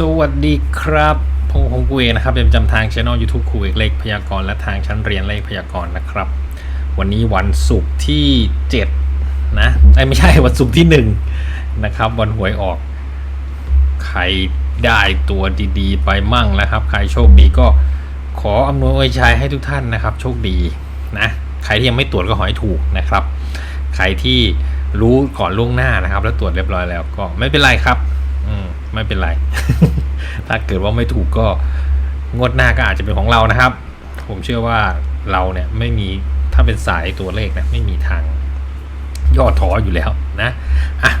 สวัสดีครับผมผมกูเองนะครับเป็นประจำทางช่อง YouTube ครูเอกเลขพยากรณ์และทางชั้นเรียนเลขพยากรณ์นะครับ วันนี้วันศุกร์ที่7นะไอ้ไม่ใช่วันศุกร์ที่1นะครับวันหวยออกใครได้ตัวดีๆ ไปมั่งแล้วครับ ใครโชคดีก็ขออำนวยอวยชัยให้ทุกท่านนะครับ โชคดีนะใครที่ยังไม่ตรวจก็ขอให้ถูกนะครับ ใครที่รู้ก่อนล่วงหน้านะครับ แล้วตรวจเรียบร้อยแล้วก็ไม่เป็นไรครับ อืม ไม่เป็นไร ถ้าเกิดว่าไม่ถูกก็งวดหน้าก็อาจจะเป็นของเรานะครับ ผมเชื่อว่าเราเนี่ยไม่มีถ้าเป็นสายตัวเลขนี่ยไม่มีทางย่อท้ออยู่แล้วนะอะ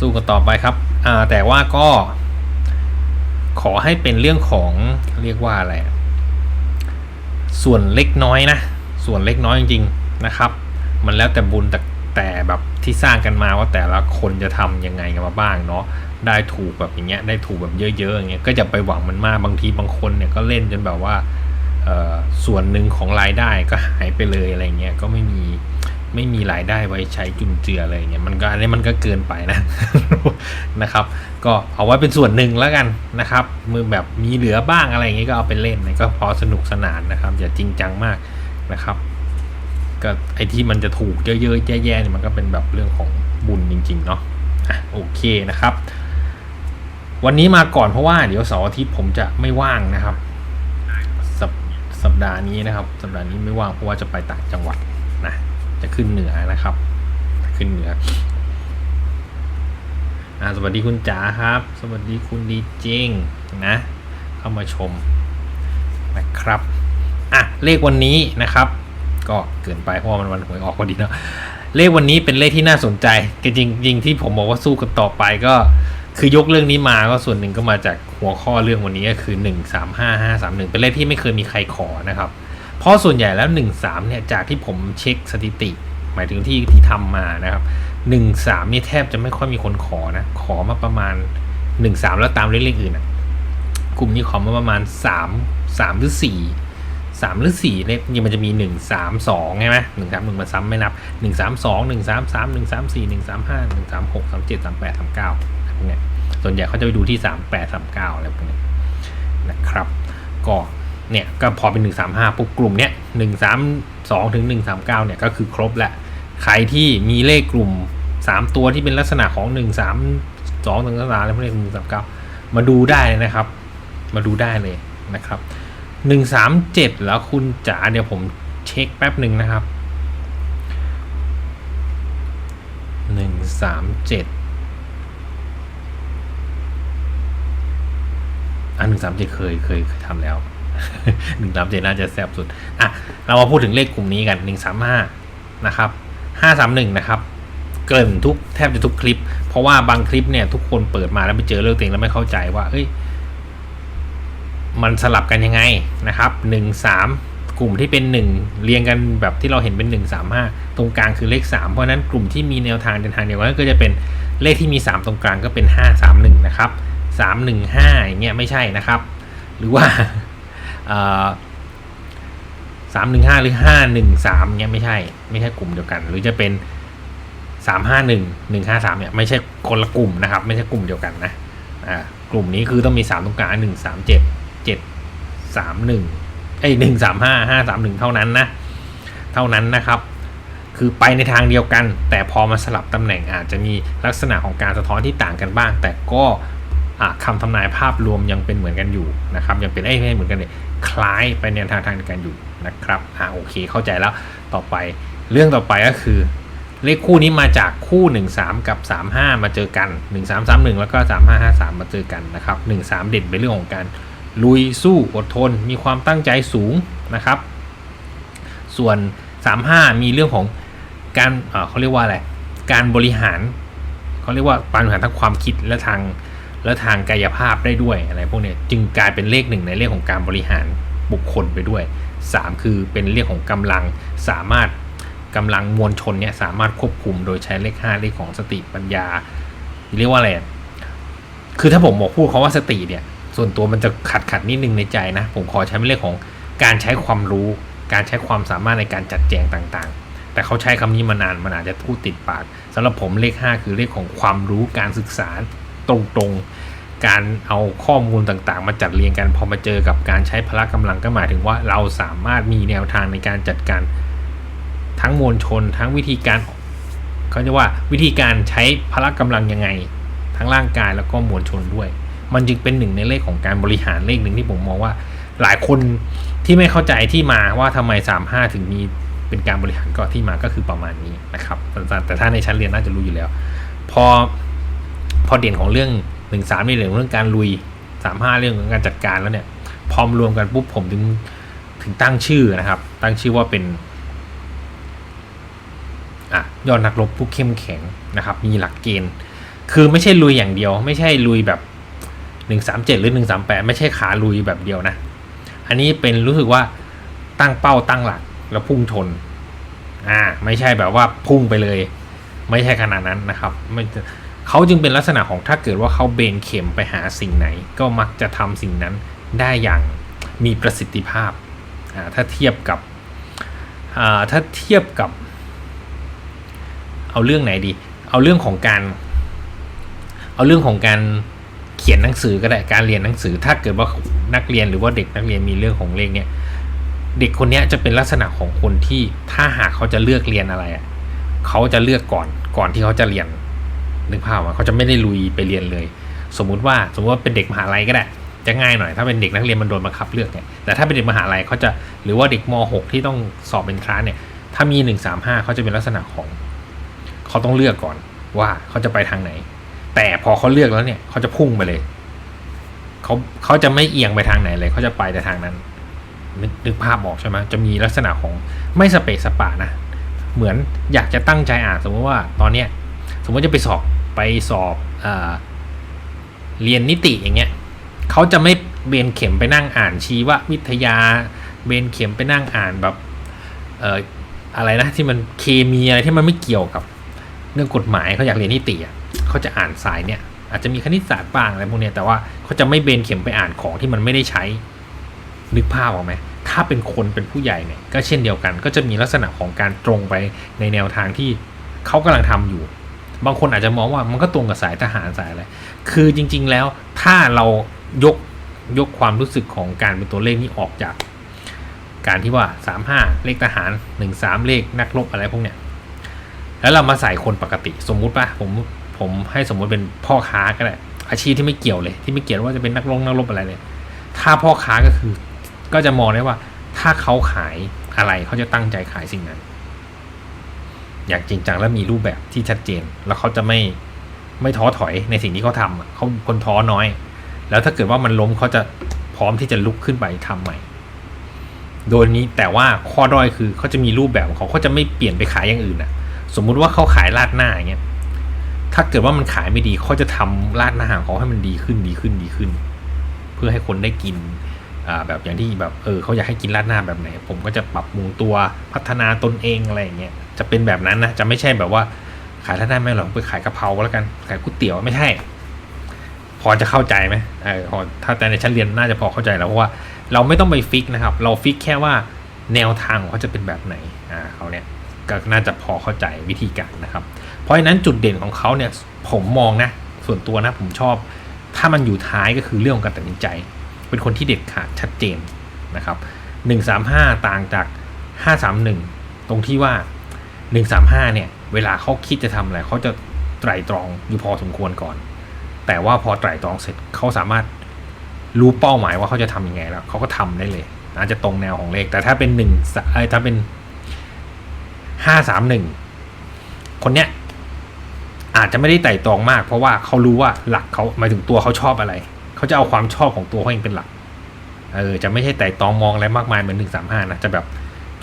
สู้กันต่อไปครับอ่าแต่ว่าก็ ขอให้เป็นเรื่องของเรียกว่าอะไรส่วนเล็กน้อยนะ ส่วนเล็กน้อยจริงๆนะครับ มันแล้วแต่บุญแต่แต่แบบที่สร้างกันมาว่าแต่ละคนจะทำยังไงกันมาบ้างเนาะ ได้ถูกแบบอย่างเงี้ยได้ถูกแบบเยอะๆอย่างเงี้ยก็จะไปหวังมันมากบางทีบางคนเนี่ยก็เล่นจนแบบว่าส่วนหนึ่งของรายได้ก็หายไปเลยอะไรเงี้ยก็ไม่มีไม่มีรายได้ไว้ใช้จุนเจืออะไรเงี้ยมันก็อันนี้มันก็เกินไปนะนะครับ ก็เอาไว้เป็นส่วนหนึ่งแล้วกันนะครับ มือแบบมีเหลือบ้างอะไรเงี้ยก็เอาไปเล่นนะก็พอสนุกสนานนะครับ อย่าจริงจังมากนะครับก็ไอที่มันจะถูกเยอะๆแย่ๆเนี่ยมันก็เป็นแบบเรื่องของบุญจริงๆเนาะโอเคนะครับ วันนี้มาก่อนเพราะว่าเดี๋ยวเสาร์อาทิตย์ผมจะไม่ว่างนะครับ สัปสัปดาห์นี้นะครับ สัปดาห์นี้ไม่ว่างเพราะว่าจะไปต่างจังหวัดนะจะขึ้นเหนือนะครับ ขึ้นเหนืออ่าสวัสดีคุณจ๋าครับ สวัสดีคุณดีจิงนะ เข้ามาชมนะครับอะเลขวันนี้นะครับ ก็เกินไปเพราะว่ามันวันหวยออกพอดีเนาะเลขวันนี้เป็นเลขที่น่าสนใจจริงจริงที่ผมบอกว่าสู้กันต่อไปก็ คือยกเรื่องนี้มาก็ส่วนหนึ่งก็มาจากหัวข้อเรื่องวันนี้ก็คือ1 3 5 5 3 1เป็นเลขที่ไม่เคยมีใครขอนะครับ เพราะส่วนใหญ่แล้ว1 3เนี่ยจากที่ผมเช็คสถิติ หมายถึงที่ที่ทำมานะครับ1 3นี่แทบจะไม่ค่อยมีคนขอนะ ขอมาประมาณ1 3แล้วตามเลขเลขอื่นนะกลุ่มนี้ขอมาประมาณ3 3หรือ4สามหรือสี่เลขนี่มันจะมีหนึ่งสามสองใช่ไหมหนึ่งสามหนึ่งมันซ้ำไม่นับหนึ่งสามสองหนึ่งสามสามหนึ่งสามสี่หนึ่งสามห้าหนึ่งสามหกสามเจ็ดสามแปดสามเก้า พวกนี้ส่วนใหญ่เขาจะไปดูที่สามแปดสามเก้าอะไรพวกนี้นะครับก็เนี่ยก็พอเป็นหนึ่งส135ปุ๊บกลุ่มเนี้ยสองถึงหนึ่งสามเก้าเนี่ยก็คือครบแหละใครที่มีเลขกลุ่มสามตัวที่เป็นลักษณะของหนึ่งสามสอะไรพวกนี้หนึ่งสามเก้ามาดูได้เลยนะครับ มาดูได้เลยนะครับหนึ่งสามเจ็ดแล้วคุณจ๋าเดี๋ยวผมเช็คแป๊บหนึ่งนะครับหนึ่งสามเจ็ด หนึ่งสามเจ็ดเคยเคยเคยทำแล้วหนึ่งสามเจ็ดน่าจะแซ่บสุด อะ เรามาพูดถึงเลขกลุ่มนี้กันหนึ่งสามห้านะครับห้าสามหนึ่งนะครับ เกินทุกแทบจะทุกคลิป เพราะว่าบางคลิปเนี่ย ทุกคนเปิดมาแล้วไปเจอเลขตัวเองแล้วไม่เข้าใจว่าเฮ้ย มันสลับกันยังไงนะครับหนึ่งสามกลุ่มที่เป็นหนึ่งเรียงกันแบบที่เราเห็นเป็นหนึ่งสามห้าตรงกลางคือเลขสามเพราะฉะนั้นกลุ่มที่มีแนวทางเดินทางเดียวกันก็จะเป็นเลขที่มีสามตรงกลางก็เป็นห้าสามหนึ่งนะครับ สามหนึ่งห้าอย่างเงี้ยไม่ใช่นะครับ หรือว่าสามหนึ่งห้าหรือห้าหนึ่งสามเงี้ยไม่ใช่ไม่ใช่กลุ่มเดียวกัน หรือจะเป็นสามห้าหนึ่งหนึ่งห้าสามเนี่ยไม่ใช่คนละกลุ่มนะครับ ไม่ใช่กลุ่มเดียวกันนะอ่ากลุ่มนี้คือต้องมีสามตรงกลางหนึ่งสามเจ็ดเจ็ดสามหนึ่งไอ้หนึ่งสามห้าห้าสามหนึ่งเท่านั้นนะเท่านั้นนะครับ คือไปในทางเดียวกัน แต่พอมาสลับตำแหน่งอาจจะมีลักษณะของการสะท้อนที่ต่างกันบ้าง แต่ก็ คำทำนายภาพรวมยังเป็นเหมือนกันอยู่นะครับยังเป็นไอ้ไม่เหมือนกันเลยคล้ายไปในทางทางเดียวกันอยู่นะครับอ่าโอเคเข้าใจแล้วต่อไปเรื่องต่อไปก็คือ เลขคู่นี้มาจากคู่ 1 3 กับ 3 5 มาเจอกัน 1 3 3 1 แล้วก็ 3 5 5 3 มาเจอกันนะครับ 1 3 เด่นเป็นเรื่องของการลุยสู้อดทน มีความตั้งใจสูงนะครับ ส่วน 35 มีเรื่องของการเขาเรียกว่าอะไรการบริหารเขาเรียกว่าการบริหารทั้งความคิดและทาง และทางกายภาพได้ด้วยอะไรพวกนี้จึงกลายเป็นเลขหนึ่งในเรื่องของการบริหารบุคคลไปด้วย 3 คือเป็นเรื่องของกำลังสามารถกำลังมวลชนเนี่ยสามารถควบคุมโดยใช้เลข 5 เลขของสติปัญญา เรียกว่าอะไรคือถ้าผมบอกพูดคาว่าสติเนี่ยส่วนตัวมันจะขัดขัดนิดนึงในใจนะ ผมขอใช้เป็นเรื่ของการใช้ความรู้ การใช้ความสามารถในการจัดแจงต่างๆ แต่เขาใช้คำนี้มานานมันอาจจะพูดติดปากสำหรับผมเลข 5 คือเลขของความรู้การศึกษา ตรงๆ การเอาข้อมูลต่างๆ มาจัดเรียงกันพอมาเจอกับการใช้พละกำลังก็หมายถึงว่าเราสามารถมีแนวทางในการจัดการทั้งมวลชน ทั้งวิธีการเขาจะว่าวิธีการใช้พละกำลังยังไง ทั้งร่างกายแล้วก็มวลชนด้วย มันจึงเป็นหนึ่งในเลขของการบริหารเลขหนึ่งที่ผมมองว่าหลายคนที่ไม่เข้าใจที่มาว่าทำไม 35 ถึงมีเป็นการบริหารก็ที่มาก็คือประมาณนี้นะครับสั้นๆแต่ถ้าในชั้นเรียนน่าจะรู้อยู่แล้ว พอ พอเด่นของเรื่องหนึ่งสามในเรื่องเรื่องการลุยสามห้าเรื่องของการจัดการแล้วเนี่ยพอมรวมกันปุ๊บผมถึงถึงตั้งชื่อนะครับ ตั้งชื่อว่าเป็นอะยอดนักรบผู้เข้มแข็งนะครับ มีหลักเกณฑ์ คือไม่ใช่ลุยอย่างเดียว ไม่ใช่ลุยแบบหนึ่งสามเจ็ดหรือหนึ่งสามแปดไม่ใช่ขาลุยแบบเดียวนะ อันนี้เป็นรู้สึกว่าตั้งเป้าตั้งหลักแล้วพุ่งชนอ่าไม่ใช่แบบว่าพุ่งไปเลย ไม่ใช่ขนาดนั้นนะครับ ไม่ เขาจึงเป็นลักษณะของถ้าเกิดว่าเขาเบนเข็มไปหาสิ่งไหน ก็มักจะทำสิ่งนั้นได้อย่างมีประสิทธิภาพอ่าถ้าเทียบกับอ่าถ้าเทียบกับ เอาเรื่องไหนดี เอาเรื่องของการ เอาเรื่องของการเขียนหนังสือก็ได้การเรียนหนังสือ ถ้าเกิดว่านักเรียนหรือว่าเด็กนักเรียนมีเรื่องของเลขเนี่ยเด็กคนนี้จะเป็นลักษณะของคนที่ถ้าหากเขาจะเลือกเรียนอะไรอะเขาจะเลือกก่อนก่อนที่เขาจะเรียน นึกภาพว่าเขาจะไม่ได้ลุยไปเรียนเลย สมมุติว่าสมมติว่าเป็นเด็กมหาลัยก็ได้จะง่ายหน่อยถ้าเป็นเด็กนักเรียนมันโดนบังคับเลือกเนี่ยแต่ถ้าเป็นเด็กมหาลัยเขาจะหรือว่าเด็กม .6 ที่ต้องสอบเป็นคลาสเนี่ยถ้ามีหนึ่งสามห้าเขาจะเป็นลักษณะของเขาต้องเลือกก่อนว่าเขาจะไปทางไหน แต่พอเขาเลือกแล้วเนี่ยเขาจะพุ่งไปเลยเขาเขาจะไม่เอียงไปทางไหนเลยเขาจะไปแต่ทางนั้นนึกภาพออกใช่ไหมจะมีลักษณะของไม่สเปกสปานะ เหมือนอยากจะตั้งใจอ่านสมมติว่าตอนเนี้ย สมมติจะไปสอบไปสอบเอเรียนนิติอย่างเงี้ยเขาจะไม่เบนเข็มไปนั่งอ่านชีววิทยา เบนเข็มไปนั่งอ่านแบบเอ่ออะไรนะที่มันเคมีอะไรที่มันไม่เกี่ยวกับ เรื่องกฎหมายเขาอยากเรียนนิติอะเขาจะอ่านสายเนี่ยอาจจะมีคณิตศาสตร์บ้างอะไรพวกเนี้ยแต่ว่าเขาจะไม่เบนเข็มไปอ่านของที่มันไม่ได้ใช้นึกภาพออกไหมถ้าเป็นคนเป็นผู้ใหญ่เนี่ยก็เช่นเดียวกัน ก็จะมีลักษณะของการตรงไปในแนวทางที่เขากำลังทำอยู่ บางคนอาจจะมองว่ามันก็ตรงกับสายทหารสายอะไร คือจริง ๆ แล้วถ้าเรายกยกความรู้สึกของการเป็นตัวเลขนี้ออกจาก การที่ว่า 35 เลขทหาร 13 เลขนักรบอะไรพวกเนี้ย แล้วเรามาใส่คนปกติสมมุติป่ะผมผมให้สมมุติเป็นพ่อค้าก็ได้อาชีพที่ไม่เกี่ยวเลย ที่ไม่เกี่ยวว่าจะเป็นนักลงนักรบอะไรเลยถ้าพ่อค้าก็คือ ก็จะมองได้ว่า ถ้าเขาขายอะไรเขาจะตั้งใจขายสิ่งนั้น อย่างจริงจังและมีรูปแบบที่ชัดเจน แล้วเขาจะไม่ไม่ท้อถอยในสิ่งที่เขาทำเขาคนท้อน้อย แล้วถ้าเกิดว่ามันล้มเขาจะพร้อมที่จะลุกขึ้นไปทำใหม่ โดยนี้แต่ว่าข้อด้อยคือเขาจะมีรูปแบบของเขาเขาจะไม่เปลี่ยนไปขายอย่างอื่นอะ สมมุติว่าเขาขายราดหน้าอย่างเงี้ยถ้าเกิดว่ามันขายไม่ดีเขาจะทำราดหน้าของเขาให้มันดีขึ้นดีขึ้นดีขึ้น เพื่อให้คนได้กินอ่าแบบอย่างที่แบบเออเขาอยากให้กินราดหน้าแบบไหน ผมก็จะปรับปรุงตัวพัฒนาตนเองอะไรอย่างเงี้ย จะเป็นแบบนั้นนะจะไม่ใช่แบบว่าขายราดหน้าไม่หรอกไปขายกะเพราก็แล้วกันขายก๋วยเตี๋ยวไม่ใช่ พอจะเข้าใจไหมเออพอถ้าแต่ในชั้นเรียนน่าจะพอเข้าใจแล้วเพราะว่า เราไม่ต้องไปฟิกนะครับ เราฟิกแค่ว่าแนวทางของเขาจะเป็นแบบไหนอ่าเขาเนี่ยก็น่าจะพอเข้าใจวิธีการนะครับ เพราะฉะนั้นจุดเด่นของเขาเนี่ยผมมองนะส่วนตัวนะผมชอบ ถ้ามันอยู่ท้ายก็คือเรื่องของการตัดสินใจ เป็นคนที่เด็ดขาดชัดเจนนะครับหนึ่งสามห้าต่างจากห้าสามหนึ่งตรงที่ว่า หนึ่งสามห้าเนี่ย เวลาเขาคิดจะทำอะไรเขาจะไตรตรองอยู่พอสมควรก่อน แต่ว่าพอไตรตรองเสร็จเขาสามารถรู้เป้าหมายว่าเขาจะทำยังไงแล้วเขาก็ทำได้เลย อาจจะตรงแนวของเลข แต่ถ้าเป็นหนึ่งถ้าเป็นห้าสามหนึ่งคนเนี้ยอาจจะไม่ได้ไต่ตรองมาก เพราะว่าเขารู้ว่าหลักเขาหมายถึงตัวเขาชอบอะไร เขาจะเอาความชอบของตัวเขาเองเป็นหลัก เออ จะไม่ใช่ไต่ตรองมองอะไรมากมายเหมือนหนึ่งสามห้านะ จะแบบ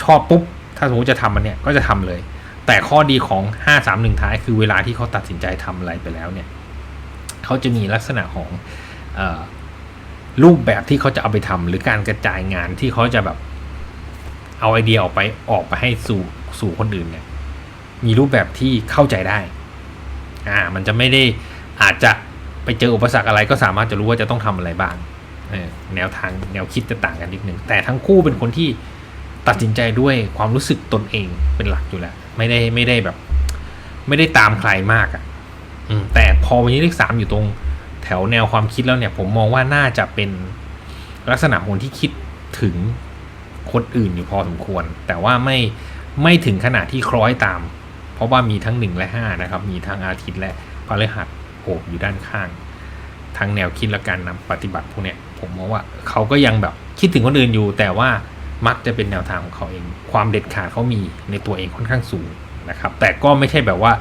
ชอบปุ๊บ ถ้าสมมติจะทำมันเนี่ยก็จะทำเลย แต่ข้อดีของห้าสามหนึ่งท้ายคือเวลาที่เขาตัดสินใจทำอะไรไปแล้วเนี่ยเขาจะมีลักษณะของอรูปแบบที่เขาจะเอาไปทำหรือการกระจายงานที่เขาจะแบบเอาไอเดียออกไปออกไปให้สู่สู่คนอื่นเนี่ยมีรูปแบบที่เข้าใจได้อ่ามันจะไม่ได้อาจจะไปเจออุปสรรคอะไรก็สามารถจะรู้ว่าจะต้องทำอะไรบ้างเออแนวทางแนวคิดจะต่างกันนิดนึงแต่ทั้งคู่เป็นคนที่ตัดสินใจด้วยความรู้สึกตนเองเป็นหลักอยู่แล้ว ไม่ได้ไม่ได้แบบ ไม่ได้ตามใครมากอะ่ะอืแต่พอวันนี้เลขสามอยู่ตรงแถวแนวความคิดแล้วเนี่ย ผมมองว่าน่าจะเป็นลักษณะคนที่คิดถึงคนอื่นอยู่พอสมควร แต่ว่าไม่ไม่ถึงขนาดที่คล้อยตาม เพราะว่ามีทั้งหนึ่งและห้านะครับ มีทั้งอาทิตย์และพฤหัสโอบอยู่ด้านข้างทั้งแนวคิดและการนำปฏิบัติพวกเนี้ยผมมองว่าเขาก็ยังแบบคิดถึงคนอื่นอยู่ แต่ว่า มักจะเป็นแนวทางของเขาเอง ความเด็ดขาดเขามีในตัวเองค่อนข้างสูงนะครับ แต่ก็ไม่ใช่แบบว่า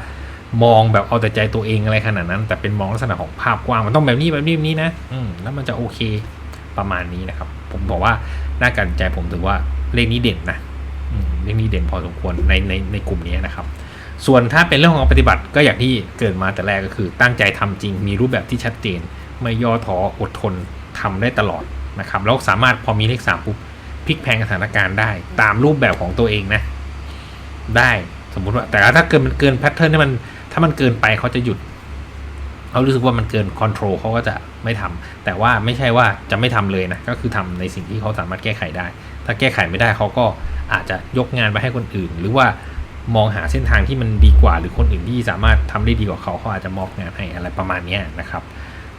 มองแบบเอาแต่ใจตัวเองอะไรขนาดนั้น แต่เป็นมองลักษณะของภาพกว้างมันต้องแบบนี้แบบนี้แบบนี้นะอืมแล้วมันจะโอเคประมาณนี้นะครับ ผมบอกว่าน้าการใจผมถือว่าเลขนี้เด่นนะอืมเลขนี้เด่นพอสมควรในในในกลุ่มนี้นะครับ ส่วนถ้าเป็นเรื่องของปฏิบัติก็อย่างที่เกิดมาแต่แรกก็คือ ตั้งใจทำจริง มีรูปแบบที่ชัดเจน ไม่ย่อท้ออดทนทำได้ตลอดนะครับแล้วสามารถพอมีเลขสามปุ๊บ พลิกแพงสถานการณ์ได้ ตามรูปแบบของตัวเองนะ ได้สมมุติว่า แต่ถ้าเกินมันเกินแพทเทิร์นที่มัน ถ้ามันเกินไปเขาจะหยุดเขารู้สึกว่ามันเกินคอนโทรลเขาก็จะไม่ทำแต่ว่าไม่ใช่ว่าจะไม่ทำเลยนะ ก็คือทำในสิ่งที่เขาสามารถแก้ไขได้ ถ้าแก้ไขไม่ได้เขาก็อาจจะยกงานไปให้คนอื่น หรือว่ามองหาเส้นทางที่มันดีกว่า หรือคนอื่นที่สามารถทำได้ดีกว่าเขาเขาอาจจะมอบงานให้อะไรประมาณนี้นะครับ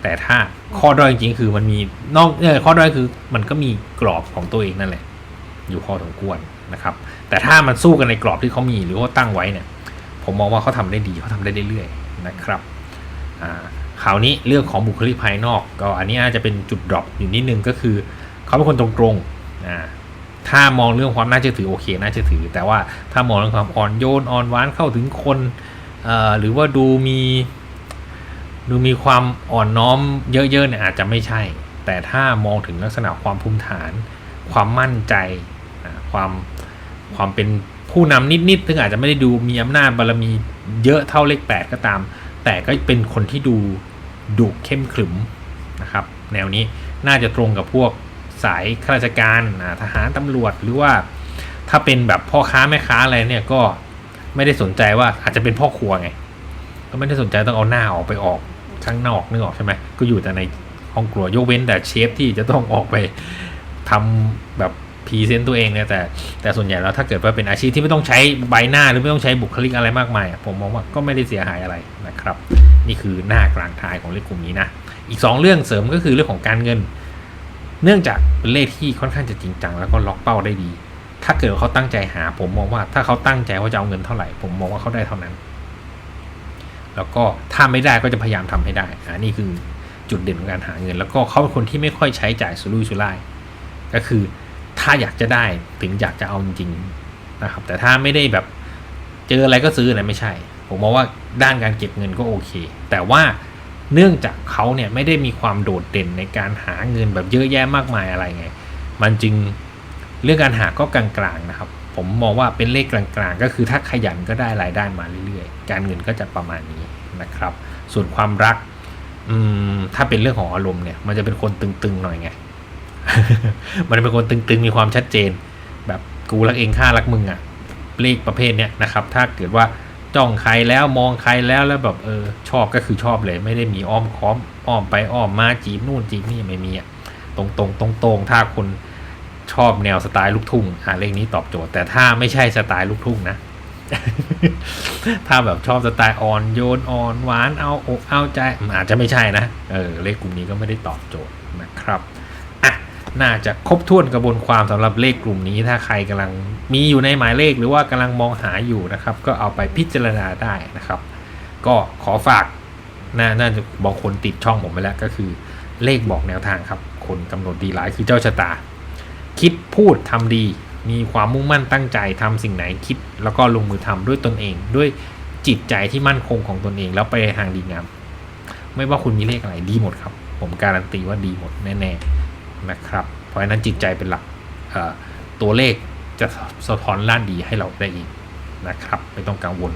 แต่ถ้าข้อด้อยจริงๆคือมันมีนอกเออข้อด้อยคือมันก็มีกรอบของตัวเองนั่นแหละ อยู่พอสมควรนะครับ แต่ถ้ามันสู้กันในกรอบที่เขามีหรือว่าตั้งไว้เนี่ย ผมมองว่าเขาทำได้ดีเขาทำได้เรื่อยๆนะครับอ่าคราวนี้เรื่องของบุคลิกภายนอก ก็อันนี้อาจจะเป็นจุดดรอปอยู่นิดนึงก็คือเขาเป็นคนตรงๆอ่าถ้ามองเรื่องความน่าเชื่อถือโอเคน่าเชื่อถือ แต่ว่าถ้ามองเรื่องความอ่อนโยนอ่อนหวานเข้าถึงคนเอ่อหรือว่าดูมี ดูมีความอ่อนน้อมเยอะๆเนี่ยอาจจะไม่ใช่ แต่ถ้ามองถึงลักษณะความภูมิฐาน ความมั่นใจความความเป็นผู้นำนิดๆซึ่งอาจจะไม่ได้ดูมีอำนาจบารมีเยอะเท่าเลขแปดก็ตาม แต่ก็เป็นคนที่ดูดุเข้มขรึมนะครับ แนวนี้น่าจะตรงกับพวกสายข้าราชการทหารตำรวจหรือว่าถ้าเป็นแบบพ่อค้าแม่ค้าอะไรเนี่ยก็ไม่ได้สนใจว่าอาจจะเป็นพ่อครัวไง ก็ไม่ได้สนใจต้องเอาหน้าออกไปออก ข้างนอกนึกออกใช่ไหมก็อยู่แต่ในห้องครัวยกเว้นแต่เชฟที่จะต้องออกไปทำแบบพรีเซนต์ตัวเองเนี่ยแต่แต่ส่วนใหญ่แล้วถ้าเกิดว่าเป็นอาชีพที่ไม่ต้องใช้ใบหน้าหรือไม่ต้องใช้บุคลิกอะไรมากมายผมมองว่าก็ไม่ได้เสียหายอะไรนะครับ นี่คือหน้ากลางท้ายของเลขกลุ่มนี้นะอีก 2 เรื่องเสริมก็คือเรื่องของการเงิน เนื่องจากเป็นเลขที่ค่อนข้างจะจริงจังแล้วก็ล็อกเป้าได้ดี ถ้าเกิดเขาตั้งใจหา ผมมองว่าถ้าเขาตั้งใจว่าจะเอาเงินเท่าไหร่ ผมมองว่าเขาได้เท่านั้น แล้วก็ถ้าไม่ได้ก็จะพยายามทำให้ได้อ่านี่คือจุดเด่นของการหาเงิน แล้วก็เขาเป็นคนที่ไม่ค่อยใช้จ่ายสุรุ่ยสุร่ายก็คือถ้าอยากจะได้ถึงอยากจะเอาจริงๆนะครับ แต่ถ้าไม่ได้แบบเจออะไรก็ซื้ออะไรไม่ใช่ ผมมองว่าด้านการเก็บเงินก็โอเค แต่ว่าเนื่องจากเขาเนี่ยไม่ได้มีความโดดเด่นในการหาเงินแบบเยอะแยะมากมายอะไรไง มันจึงเรื่องการหาก็กลางๆนะครับ ผมมองว่าเป็นเลขกลางๆ ก็คือถ้าขยันก็ได้รายได้มาเรื่อยๆ การเงินก็จะประมาณนี้ นะครับ ส่วนความรักอืมถ้าเป็นเรื่องของอารมณ์เนี่ย มันจะเป็นคนตึงๆหน่อยไง มันเป็นคนตึงๆมีความชัดเจน แบบกูรักเองข้ารักมึงอะเลขประเภทเนี้ยนะครับ ถ้าเกิดว่าจ้องใครแล้วมองใครแล้วแล้วแบบเออชอบก็คือชอบเลย ไม่ได้มีอ้อมค้อมอ้อมไปอ้อมมาจีบนู่นจีบนี่ไม่มีอะตรงๆตรงๆถ้าคนชอบแนวสไตล์ลูกทุ่งอ่าเลขนี้ตอบโจทย์ แต่ถ้าไม่ใช่สไตล์ลูกทุ่งนะ ถ้าแบบชอบสไตล์อ่อนโยนอ่อนหวานเอาอกเอาใจอาจจะไม่ใช่นะเออเลขกลุ่มนี้ก็ไม่ได้ตอบโจทย์นะครับอะน่าจะครบถ้วนกระบวนความสำหรับเลขกลุ่มนี้ ถ้าใครกำลังมีอยู่ในหมายเลขหรือว่ากำลังมองหาอยู่นะครับ ก็เอาไปพิจารณาได้นะครับ ก็ขอฝากน่าน่าจะบางคนติดช่องผมไปแล้วก็คือเลขบอกแนวทางครับ คนกำหนดดีหลายคือเจ้าชะตา คิดพูดทำดี มีความมุ่งมั่นตั้งใจทำสิ่งไหนคิด แล้วก็ลงมือทำด้วยตนเอง ด้วยจิตใจที่มั่นคงของตนเอง แล้วไปทางดีงาม ไม่ว่าคุณมีเลขอะไรดีหมดครับ ผมการันตีว่าดีหมดแน่ๆนะครับ เพราะฉะนั้นจิตใจเป็นหลักตัวเลขจะสะท้อนด้านดีให้เราได้อีกนะครับ ไม่ต้องกังวล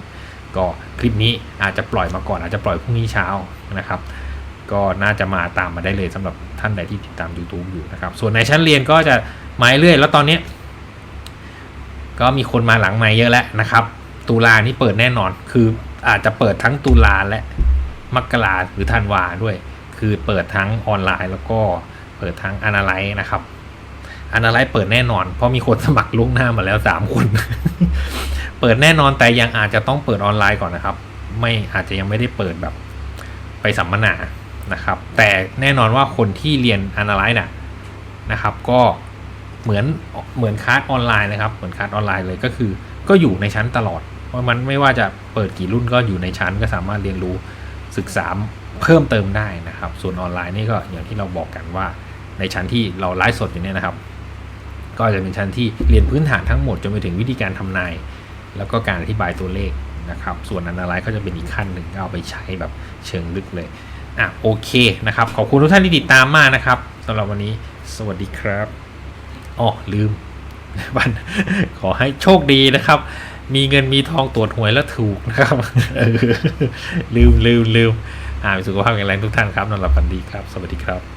ก็คลิปนี้อาจจะปล่อยมาก่อนอาจจะปล่อยพรุ่งนี้เช้านะครับ ก็น่าจะมาตามมาได้เลยสำหรับท่านใดที่ติดตาม YouTube อยู่นะครับ ส่วนในชั้นเรียนก็จะมาเรื่อยแล้วตอนนี้ ก็มีคนมาหลังใหม่เยอะแล้วนะครับ ตุลานี่เปิดแน่นอน คืออาจจะเปิดทั้งตุลาและมกราหรือธันวาด้วย คือเปิดทั้งออนไลน์แล้วก็เปิดทั้งอนาไลน์นะครับอนาไลน์เปิดแน่นอน เพราะมีคนสมัครล่วงหน้ามาแล้วสามคน เปิดแน่นอนแต่ยังอาจจะต้องเปิดออนไลน์ก่อนนะครับ ไม่อาจจะยังไม่ได้เปิดแบบไปสัมมนานะครับ แต่แน่นอนว่าคนที่เรียน Analyze น่ะนะครับ ก็ เหมือนเหมือนคลาสออนไลน์นะครับ เหมือนคลาสออนไลน์เลยก็คือ ก็อยู่ในชั้นตลอด เพราะมันไม่ว่าจะเปิดกี่รุ่นก็อยู่ในชั้นก็สามารถเรียนรู้ศึกษาเพิ่มเติมได้นะครับ ส่วนออนไลน์นี่ก็อย่างที่เราบอกกันว่า ในชั้นที่เราไลฟ์สดอยู่เนี่ยนะครับ ก็จะเป็นชั้นที่เรียนพื้นฐานทั้งหมดจนไปถึงวิธีการทำนาย แล้วก็การอธิบายตัวเลขนะครับ ส่วนอนาลัยก็จะเป็นอีกขั้นหนึ่งเอาไปใช้แบบเชิงลึกเลยอะโอเคนะครับ ขอบคุณทุกท่านที่ติดตามมากนะครับสำหรับวันนี้ สวัสดีครับ อ๋อลืมวันขอให้โชคดีนะครับ มีเงินมีทองตรวจหวยแล้วถูกนะครับลืมลืมลืมอ่ามีสุขภาพแข็งแรงทุกท่านครับนอนหลับฝันดีครับ สวัสดีครับ